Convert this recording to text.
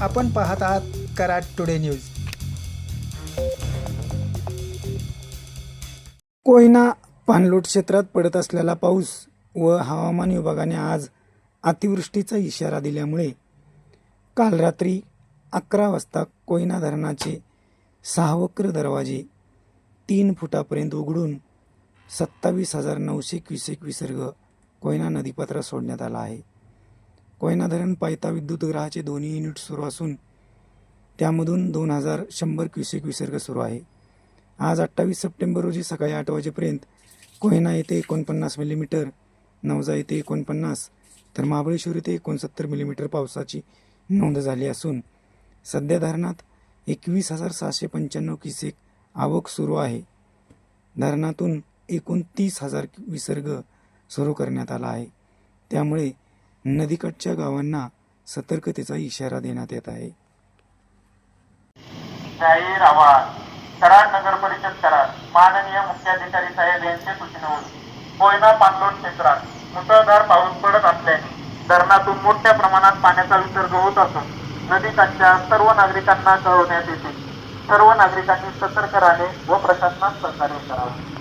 आपण पाहत आहात कराड टुडे न्यूज. कोयना पाणलोट क्षेत्रात पडत असलेला पाऊस व हवामान विभागाने आज अतिवृष्टीचा इशारा दिल्यामुळे काल रात्री अकरा वाजता कोयना धरणाचे सहा वक्र दरवाजे तीन फुटापर्यंत उघडून सत्तावीस हजार नऊशे क्युसेक विसर्ग कोयना नदीपात्रात सोडण्यात आला आहे. कोयना धरण पायथा विद्युतगृहाचे दोन्ही युनिट सुरू असून त्यामधून दोन हजार शंभर क्युसेक विसर्ग सुरू आहे. आज अठ्ठावीस सप्टेंबर रोजी सकाळी आठ वाजेपर्यंत कोयना येथे एकोणपन्नास मिलीमीटर नवजा येथे एकोणपन्नास तर महाबळेश्वर येथे एकोणसत्तर मिलीमीटर पावसाची नोंद झाली असून सध्या धरणात एकवीस हजार सहाशे पंच्याण्णव क्युसेक आवक सुरू आहे. धरणातून एकोणतीस हजार विसर्ग सुरू करण्यात आला आहे. त्यामुळे नदीकाठच्या गावांना सतर्कतेचा इशारा देण्यात येत आहे. जाहीर आवाज कराड नगर परिषद कराड माननीय मुख्याधिकारी साहेब यांच्या सूचनेवर कोयना पाणलोट क्षेत्रात मुसळधार पाऊस पडत असल्याने धरणातून मोठ्या प्रमाणात पाण्याचा विसर्ग होत असून नदीकाठच्या सर्व नागरिकांना कळवण्यात येते. सर्व नागरिकांनी सतर्क राहणे व प्रशासनात सहकार्य करावे.